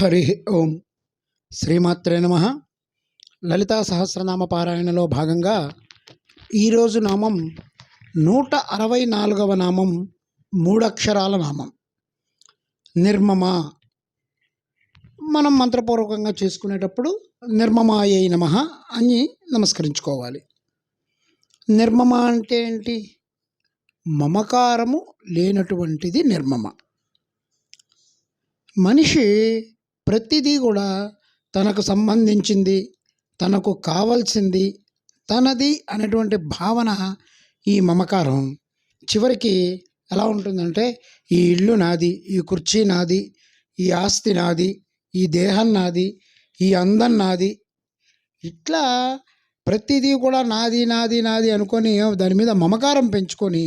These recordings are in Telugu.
హరి ఓం. శ్రీమాత్రే నమ. లలితా సహస్రనామ పారాయణలో భాగంగా ఈరోజు నామం నూట అరవై నాలుగవ నామం మూడక్షరాల నామం. నిర్మమ. మనం మంత్రపూర్వకంగా చేసుకునేటప్పుడు నిర్మమాయే నమ అని నమస్కరించుకోవాలి. నిర్మమ అంటే ఏంటి? మమకారము లేనటువంటిది నిర్మమ. మనిషి ప్రతిదీ కూడా తనకు సంబంధించింది తనకు కావాల్సింది తనది అనేటువంటి భావన ఈ మమకారం. చివరికి ఎలా ఉంటుందంటే ఈ ఇల్లు నాది ఈ కుర్చీ నాది ఈ ఆస్తి నాది ఈ దేహం నాది ఈ అందం నాది. ఇట్లా ప్రతిదీ కూడా నాది నాది నాది అనుకొని దాని మీద మమకారం పెంచుకొని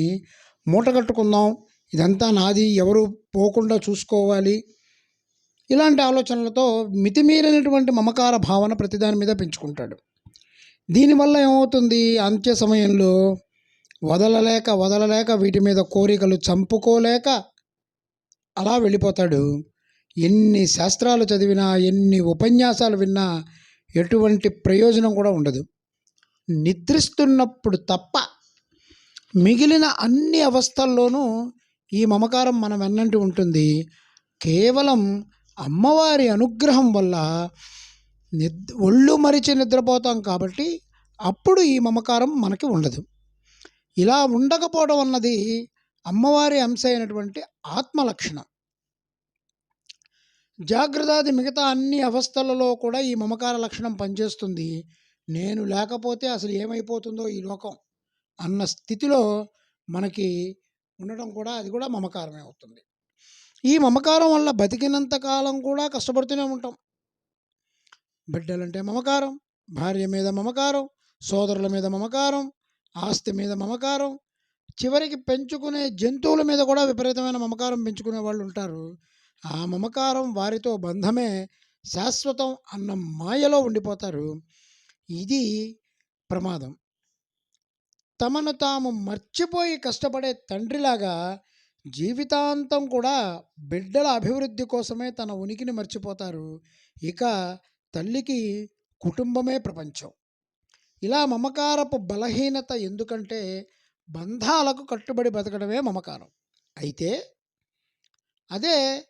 మూట కట్టుకుందాం. ఇదంతా నాది ఎవరు పోకుండా చూసుకోవాలి. ఇలాంటి ఆలోచనలతో మితిమీరినటువంటి మమకార భావన ప్రతిదాని మీద పెంచుకుంటాడు. దీనివల్ల ఏమవుతుంది? అంత్య సమయంలో వదలలేక వదలలేక వీటి మీద కోరికలు చంపుకోలేక అలా వెళ్ళిపోతాడు. ఎన్ని శాస్త్రాలు చదివినా ఎన్ని ఉపన్యాసాలు విన్నా ఎటువంటి ప్రయోజనం కూడా ఉండదు. నిద్రిస్తున్నప్పుడు తప్ప మిగిలిన అన్ని అవస్థల్లోనూ ఈ మమకారం మన వెన్నంటి ఉంటుంది. కేవలం అమ్మవారి అనుగ్రహం వల్ల నిద్ ఒళ్ళు మరిచి నిద్రపోతాం కాబట్టి అప్పుడు ఈ మమకారం మనకి ఉండదు. ఇలా ఉండకపోవడం అన్నది అమ్మవారి అంశ అయినటువంటి ఆత్మ లక్షణం. జాగ్రత్తాది మిగతా అన్ని అవస్థలలో కూడా ఈ మమకార లక్షణం పనిచేస్తుంది. నేను లేకపోతే అసలు ఏమైపోతుందో ఈ లోకం అన్న స్థితిలో మనకి ఉండడం కూడా అది కూడా మమకారమే అవుతుంది. ఈ మమకారం వల్ల బతికినంత కాలం కూడా కష్టపడుతూనే ఉంటాం. బిడ్డలంటే మమకారం భార్య మీద మమకారం సోదరుల మీద మమకారం ఆస్తి మీద మమకారం చివరికి పెంచుకునే జంతువుల మీద కూడా విపరీతమైన మమకారం పెంచుకునే వాళ్ళు ఉంటారు. ఆ మమకారం వారితో బంధమే శాశ్వతం అన్న మాయలో ఉండిపోతారు. ఇది ప్రమాదం. తమను తాము మర్చిపోయి కష్టపడే తండ్రిలాగా జీవితాంతం కూడా బిడ్డల అభివృద్ధి కోసమే తన ఉనికిని మర్చిపోతారు. ఇక తల్లికి కుటుంబమే ప్రపంచం. ఇలా మమకారపు బలహీనత ఎందుకంటే బంధాలకు కట్టుబడి బతకడమే మమకారం. అయితే అదే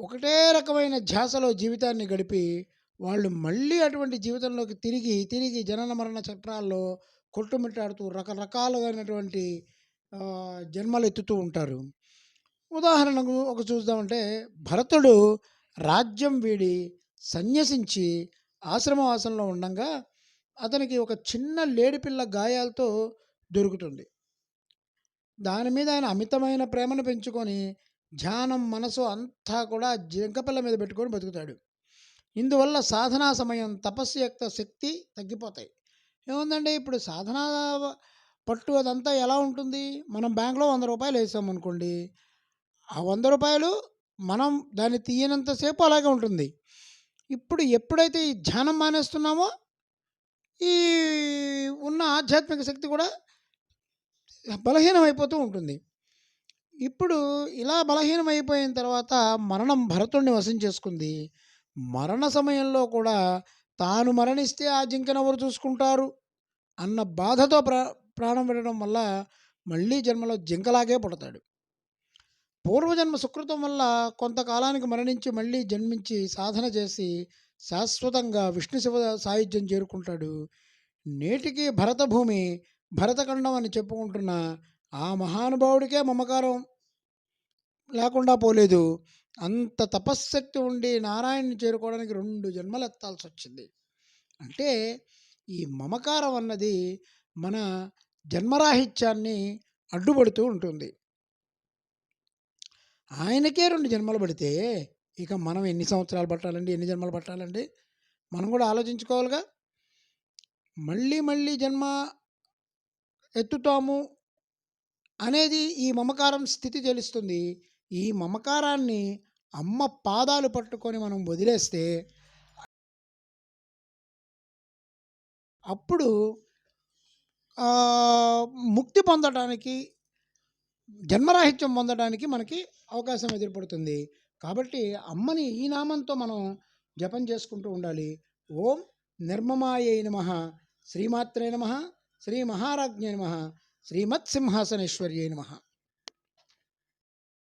ఒకటే రకమైన ధ్యాసలో జీవితాన్ని గడిపి వాళ్ళు మళ్ళీ అటువంటి జీవితంలోకి తిరిగి తిరిగి జనన మరణ చక్రాల్లో కొట్టుమిట్టాడుతూ రకరకాలుగానటువంటి అయినటువంటి జన్మలు ఎత్తుతూ ఉంటారు. ఉదాహరణకు ఒక చూద్దామంటే భరతుడు రాజ్యం వీడి సన్యసించి ఆశ్రమవాసంలో ఉండంగా అతనికి ఒక చిన్న లేడిపిల్ల గాయాలతో దొరుకుతుంది. దాని మీద ఆయన అమితమైన ప్రేమను పెంచుకొని ధ్యానం మనసు అంతా కూడా జింకపిల్ల మీద పెట్టుకొని బతుకుతాడు. ఇందువల్ల సాధనా సమయం తపస్సు యొక్క శక్తి తగ్గిపోతాయి. ఏముందండి? ఇప్పుడు సాధనా పట్టు అదంతా ఎలా ఉంటుంది? మనం బ్యాంక్లో వంద రూపాయలు వేసాం అనుకోండి ఆ వంద రూపాయలు మనం దాన్ని తీయనంతసేపు అలాగే ఉంటుంది. ఇప్పుడు ఎప్పుడైతే ఈ ధ్యానం మానేస్తున్నామో ఈ ఉన్న ఆధ్యాత్మిక శక్తి కూడా బలహీనమైపోతూ ఉంటుంది. ఇప్పుడు ఇలా బలహీనమైపోయిన తర్వాత మరణం భరతుణ్ణి వశం చేసుకుంది. మరణ సమయంలో కూడా తాను మరణిస్తే ఆ జింకనెవరు చూసుకుంటారు? అన్న బాధతో ప్ర ప్రాణం పెట్టడం వల్ల మళ్ళీ జన్మలో జింకలాగే పుడతాడు. పూర్వజన్మ సుకృతం వల్ల కొంతకాలానికి మరణించి మళ్ళీ జన్మించి సాధన చేసి శాశ్వతంగా విష్ణు శివ సాయుధ్యం చేరుకుంటాడు. నేటికి భరతభూమి భరతఖండం అని చెప్పుకుంటున్న ఆ మహానుభావుడికే మమకారం లేకుండా పోలేదు. అంత తపశ్శక్తి ఉండి నారాయణని చేరుకోవడానికి రెండు జన్మలు ఎత్తాల్సి వచ్చింది అంటే ఈ మమకారం అన్నది మన జన్మరాహిత్యాన్ని అడ్డుపడుతూ ఉంటుంది. ఆయనకే రెండు జన్మలు పడితే ఇక మనం ఎన్ని సంవత్సరాలు పట్టాలండి ఎన్ని జన్మలు పట్టాలండి? మనం కూడా ఆలోచించుకోవాలిగా. మళ్ళీ మళ్ళీ జన్మ ఎత్తుతాము అనేది ఈ మమకారం స్థితి తెలుస్తుంది. ఈ మమకారాన్ని అమ్మ పాదాలు పట్టుకొని మనం వదిలేస్తే అప్పుడు ముక్తి పొందడానికి జన్మరాహిత్యం పొందడానికి మనకి అవకాశం ఎదురుపడుతుంది. కాబట్టి అమ్మని ఈ నామంతో మనం జపం చేసుకుంటూ ఉండాలి. ఓం నిర్మమాయై నమ. శ్రీమాత్రే నమ. శ్రీ మహారాజ్ఞే నమ. శ్రీమత్సింహాసనేశ్వర్యై నమ.